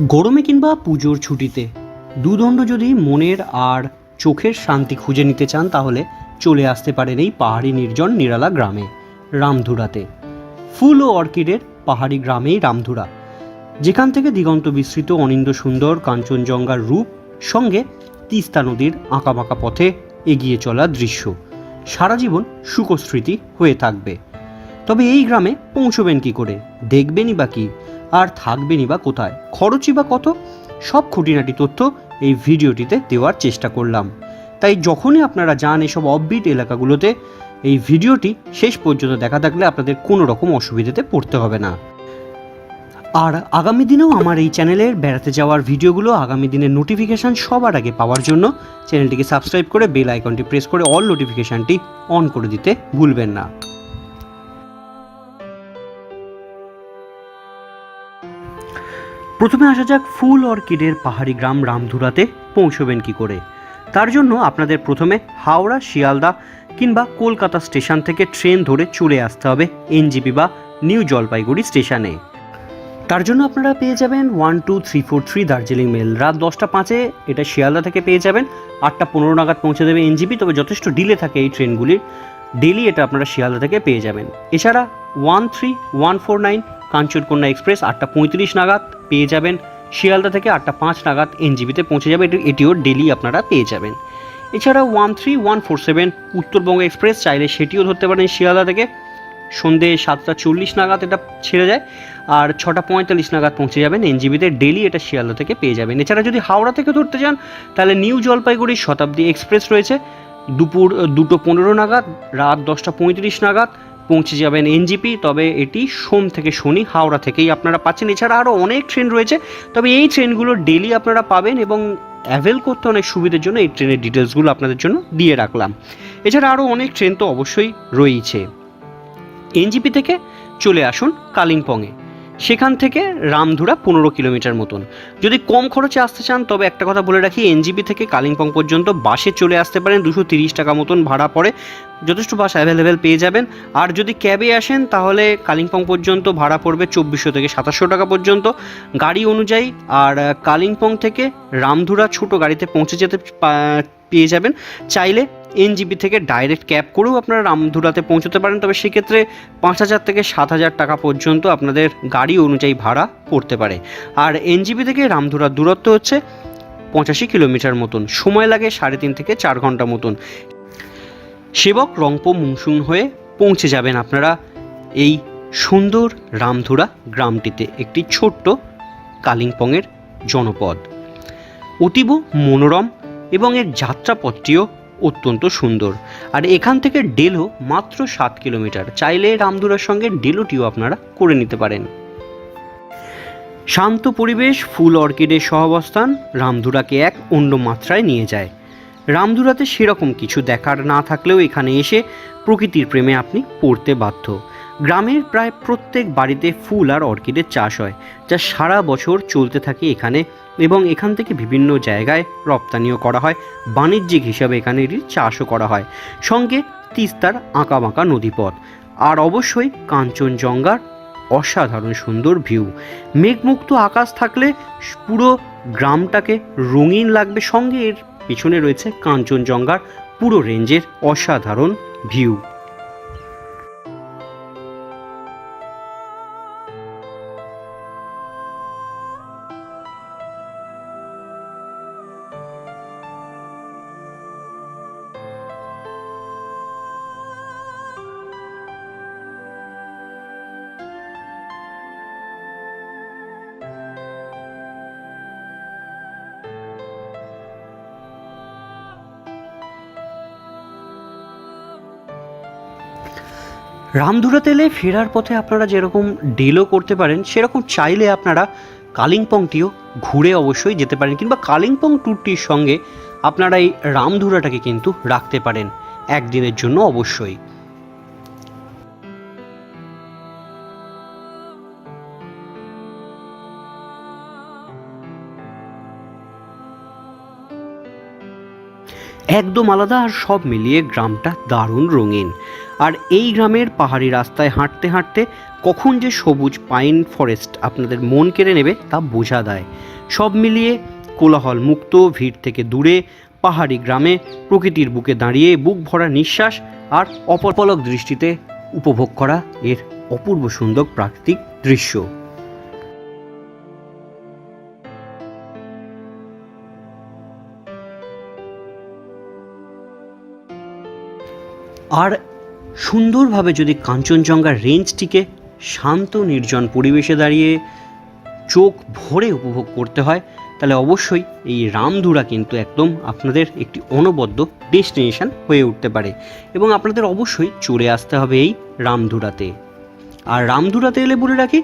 গরমে কিংবা পুজোর ছুটিতে, দুদণ্ড যদি মনের আর চোখের শান্তি খুঁজে নিতে চান, তাহলে চলে আসতে পারেন এই পাহাড়ি নির্জন নিরালা গ্রামে, রামধুরাতে। ফুল ও অর্কিডের পাহাড়ি গ্রামেই রামধুরা। যেখান থেকে দিগন্ত বিস্তৃত অনিন্দ সুন্দর, কাঞ্চনজঙ্ঘার রূপ, সঙ্গে তিস্তা নদীর আঁকাবাঁকা পথে এগিয়ে চলা দৃশ্য। সারা জীবন সুখস্মৃতি হয়ে থাকবে। তবে এই গ্রামে পৌঁছবেন কি করে? দেখবেনই বা কি? আর থাকবেনই বা কোথায়? খরচই বা কত? সব খুঁটিনাটি তথ্য এই ভিডিওটিতে দেওয়ার চেষ্টা করলাম। তাই যখনই আপনারা যান এসব অফবিট এলাকাগুলোতে, এই ভিডিওটি শেষ পর্যন্ত দেখা থাকলে আপনাদের কোনো রকম অসুবিধাতে পড়তে হবে না। আর আগামী দিনেও আমার এই চ্যানেলের বেড়াতে যাওয়ার ভিডিওগুলো আগামী দিনের নোটিফিকেশান সবার আগে পাওয়ার জন্য চ্যানেলটিকে সাবস্ক্রাইব করে বেল আইকনটি প্রেস করে অল নোটিফিকেশানটি অন করে দিতে ভুলবেন না। প্রথমে আসা যাক ফুল অর্কিডের পাহাড়ি গ্রাম রামধুরাতে পৌঁছবেন কি করে। তার জন্য আপনাদের প্রথমে হাওড়া, শিয়ালদা কিংবা কলকাতা স্টেশন থেকে ট্রেন ধরে চলে আসতে হবে এনজিপি বা নিউ জলপাইগুড়ি স্টেশনে। তার জন্য আপনারা পেয়ে যাবেন one two three four three Darjeeling mail. রাত দশটা পাঁচে এটা শিয়ালদা থেকে পেয়ে যাবেন। আটটা পনেরো নাগাদ পৌঁছে দেবে এনজিপি, তবে যথেষ্ট ডিলে থাকে এই ট্রেনগুলির। ডেলি এটা আপনারা শিয়ালদা থেকে পেয়ে যাবেন। এছাড়া one three one four nine Kanchankanya express, আটটা পঁয়ত্রিশ নাগাদ পেয়ে যাবেন। শিয়ালদা থেকে আটটা পাঁচ নাগাদ এনজিবিতে পৌঁছে যাবে। এটি- এটিও ডেলি আপনারা পেয়ে যাবেন। এছাড়া one three one four seven Uttarbanga express, চাইলে সেটিও ধরতে পারেন শিয়ালদা থেকে। সন্ধে সাতটা চল্লিশ নাগাদ এটা ছেড়ে যায়, আর ছটা পঁয়তাল্লিশ নাগাদ পৌঁছে যাবেন এনজিবিতে। ডেলি এটা শিয়ালদা থেকে পেয়ে যাবেন। এছাড়া যদি হাওড়া থেকে ধরতে চান, তাহলে নিউ জলপাইগুড়ি শতাব্দী এক্সপ্রেস রয়েছে। দুপুর, দুটো পনেরো নাগাদ, রাত দশটা পঁয়ত্রিশ নাগাদ পৌঁছে যাবেন এনজিপি। তবে এটি সোম থেকে শনি, হাওড়া থেকেই আপনারা পাচ্ছেন। এছাড়া আরও অনেক ট্রেন রয়েছে। তবে এই ট্রেনগুলো ডেলি আপনারা পাবেন এবং অ্যাভেল করতে অনেক সুবিধার জন্য এই ট্রেনের ডিটেলসগুলো আপনাদের জন্য দিয়ে রাখলাম। এছাড়া আরও অনেক ট্রেন তো অবশ্যই রয়েছে এনজিপি থেকে চলে আসুন কালিম্পংয়ে। সেখান থেকে রামধুরা পনেরো কিলোমিটার মতন। যদি কম খরচে আসতে চান, তবে একটা কথা বলে রাখি, এনজিপি থেকে কালিম্পং পর্যন্ত বাসে চলে আসতে পারেন। দুশো তিরিশ টাকা মতন ভাড়া পড়ে। যথেষ্ট বাস অ্যাভেলেবেল পেয়ে যাবেন। আর যদি ক্যাবে আসেন, তাহলে কালিম্পং পর্যন্ত ভাড়া পড়বে চব্বিশশো থেকে সাতাশশো টাকা পর্যন্ত। গাড়ি অনুযায়ী, আর, কালিম্পং থেকে রামধুরা ছোট গাড়িতে পৌঁছে যেতে পেয়ে যাবেন। চাইলে এনজিবি থেকে ডাইরেক্ট ক্যাব করেও আপনারা রামধুরাতে পৌঁছতে পারেন। তবে সেক্ষেত্রে পাঁচ হাজার থেকে সাত হাজার টাকা পর্যন্ত আপনাদের গাড়ি অনুযায়ী ভাড়া পড়তে পারে। আর এনজিবি থেকে রামধুরার দূরত্ব হচ্ছে পঁচাশি কিলোমিটার মতন। সময় লাগে সাড়ে তিন থেকে চার ঘণ্টা মতন। সেবক রংপো মুংসুং হয়ে পৌঁছে যাবেন আপনারা এই সুন্দর রামধুরা গ্রামটিতে, একটি ছোট্ট কালিম্পংয়ের জনপদ। অতীব মনোরম এবং এর যাত্রাপথটিও অত্যন্ত সুন্দর। আর এখান থেকে ডেলো মাত্র সাত কিলোমিটার। চাইলে রামদুরার সঙ্গে ডেলোটিও আপনারা করে নিতে পারেন। শান্ত পরিবেশ, ফুল অর্কিডের সহাবস্থান রামধুরাকে এক অন্য মাত্রায় নিয়ে যায়। রামধুরাতে সেরকম কিছু দেখার না থাকলেও এখানে এসে প্রকৃতির প্রেমে আপনি পড়তে বাধ্য। গ্রামের প্রায় প্রত্যেক বাড়িতে ফুল আর অর্কিডের চাষ হয়, যা সারা বছর চলতে থাকে এখানে এবং এখান থেকে বিভিন্ন জায়গায় রপ্তানিও করা হয়। বাণিজ্যিক হিসাবে এখানে চাষও করা হয়। সঙ্গে তিস্তার আঁকাবাঁকা নদীপথ। আর অবশ্যই কাঞ্চনজঙ্ঘার অসাধারণ সুন্দর ভিউ। মেঘমুক্ত আকাশ থাকলে পুরো গ্রামটাকে রঙিন লাগবে। সঙ্গে এর পিছনে রয়েছে কাঞ্চনজঙ্ঘার পুরো রেঞ্জের অসাধারণ ভিউ। রামধুরা তেলে ফেরার পথে আপনারা যেরকম ডেলও করতে পারেন, সেরকম চাইলে আপনারা কালিম্পংটিও ঘুরে অবশ্যই যেতে পারেন কিংবা কালিম্পং ট্যুরটির সঙ্গে আপনারা এই রামধুরাটাকে কিন্তু রাখতে পারেন একদিনের জন্য অবশ্যই। একদম আলাদা আর সব মিলিয়ে গ্রামটা দারুণ রঙিন। আর এই গ্রামের পাহাড়ি রাস্তায় হাঁটতে হাঁটতে কখন যে সবুজ পাইন ফরেস্ট আপনাদের মন কেড়ে নেবে তা বোঝা দেয়। সব মিলিয়ে কোলাহল মুক্ত ভিড় থেকে দূরে, পাহাড়ি গ্রামে প্রকৃতির বুকে দাঁড়িয়ে বুক ভরা নিঃশ্বাস আর অপরপলক দৃষ্টিতে উপভোগ করা এর অপূর্ব সুন্দর প্রাকৃতিক দৃশ্য। আর সুন্দরভাবে যদি কাঞ্চনজঙ্ঘার রেঞ্জটিকে শান্ত, নির্জন পরিবেশে দাঁড়িয়ে চোখ ভরে উপভোগ করতে হয়, তাহলে অবশ্যই এই রামধুরা কিন্তু একদম আপনাদের একটি অনবদ্য ডেস্টিনেশন হয়ে উঠতে পারে। এবং আপনাদের অবশ্যই চলে আসতে হবে এই রামধুরাতে। আর রামধুরাতে এলে বলে রাখি,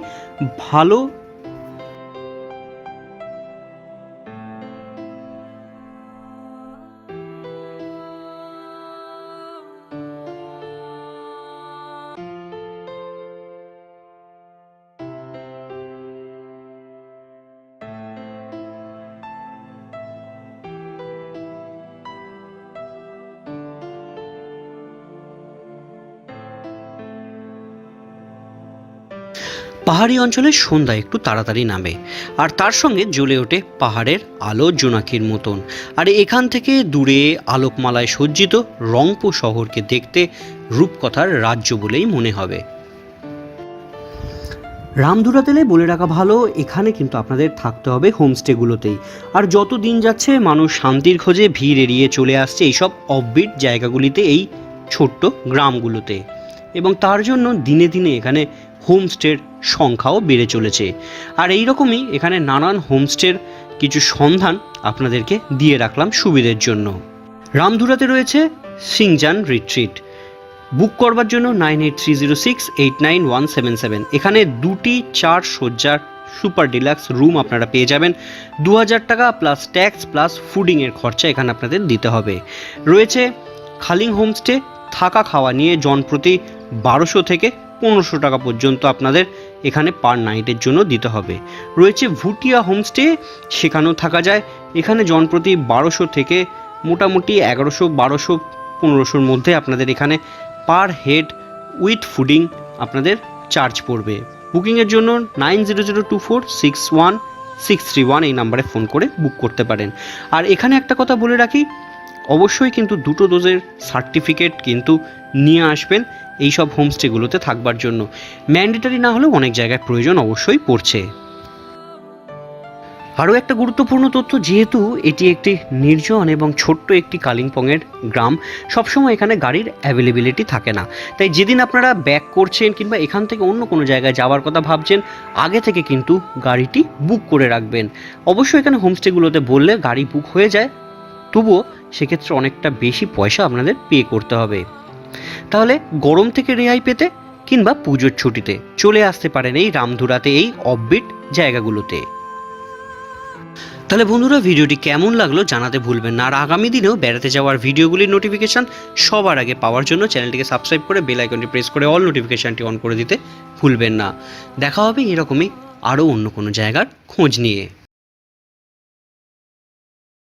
ভালো পাহাড়ি অঞ্চলে সন্ধ্যা একটু তাড়াতাড়ি নামে, আর তার সঙ্গে জ্বলে ওঠে পাহাড়ের আলো জোনাকির মতন। আর এখান থেকে দূরে আলোকমালায় সজ্জিত রংপুর শহরকে দেখতে রূপকথার রাজ্য বলেই মনে হবে। রামধুরা তেলে বলে রাখা ভালো, এখানে কিন্তু আপনাদের থাকতে হবে হোমস্টেগুলোতেই। আর যত দিন যাচ্ছে, মানুষ শান্তির খোঁজে ভিড় এড়িয়ে চলে আসছে এইসব অফবিট জায়গাগুলিতে, এই ছোট্ট গ্রামগুলোতে। এবং তার জন্য দিনে দিনে এখানে হোমস্টের সংখ্যাও বেড়ে চলেছে। আর এই রকমই এখানে নানান হোমস্টের কিছু সন্ধান আপনাদেরকে দিয়ে রাখলাম সুবিধের জন্য। রামধুরাতে রয়েছে সিংজান রিট্রিট। বুক করবার জন্য nine eight three zero six eight nine one seven seven. এখানে দুটি চার শয্যার সুপার ডিলাক্স রুম আপনারা পেয়ে যাবেন। দু হাজার টাকা প্লাস ট্যাক্স প্লাস ফুডিংয়ের খরচা এখানে আপনাদের দিতে হবে। রয়েছে খালিং হোমস্টে থাকা খাওয়া নিয়ে জনপ্রতি বারোশো থেকে পনেরোশো টাকা পর্যন্ত আপনাদের এখানে পার নাইটের জন্য দিতে হবে। রয়েছে ভুটিয়া হোমস্টে, সেখানেও থাকা যায়। এখানে জনপ্রতি বারোশো থেকে মোটামুটি এগারোশো, বারোশো, পনেরোশোর মধ্যে আপনাদের এখানে পার হেড উইথ ফুডিং আপনাদের চার্জ পড়বে। বুকিংয়ের জন্য nine zero zero two four six one six three one এই নাম্বারে ফোন করে বুক করতে পারেন। আর এখানে একটা কথা বলে রাখি, অবশ্যই কিন্তু দুটো ডোজের সার্টিফিকেট কিন্তু নিয়ে আসবেন। এই সব হোমস্টেগুলোতে থাকবার জন্য। ম্যান্ডেটারি না হলেও অনেক জায়গায় প্রয়োজন অবশ্যই পড়ছে। আরও একটা গুরুত্বপূর্ণ তথ্য, যেহেতু এটি একটি নির্জন এবং ছোট্ট একটি কালিম্পংয়ের গ্রাম, সবসময় এখানে গাড়ির অ্যাভেলেবিলিটি থাকে না। তাই যেদিন আপনারা ব্যাক করছেন কিংবা এখান থেকে অন্য কোনো জায়গায় যাওয়ার কথা ভাবছেন, আগে থেকে কিন্তু গাড়িটি বুক করে রাখবেন। অবশ্যই এখানে হোমস্টেগুলোতে বললে গাড়ি বুক হয়ে যায়, তবুও সেক্ষেত্রে অনেকটা বেশি পয়সা আপনাদের পে করতে হবে। তাহলে গরম থেকে রেহাই পেতে কিংবা পুজোর ছুটিতে চলে আসতে পারেন এই রামধুরাতে, এই অফবিট জায়গাগুলোতে। তাহলে বন্ধুরা, ভিডিওটি কেমন লাগল জানাতে ভুলবেন না। আর আগামী দিনেও বেড়াতে যাওয়ার ভিডিওগুলির নোটিফিকেশান সবার আগে পাওয়ার জন্য চ্যানেলটিকে সাবস্ক্রাইব করে বেল আইকনটি প্রেস করে অল নোটিফিকেশানটি অন করে দিতে ভুলবেন না। দেখা হবে এরকমই আরও অন্য কোনো জায়গার খোঁজ নিয়ে।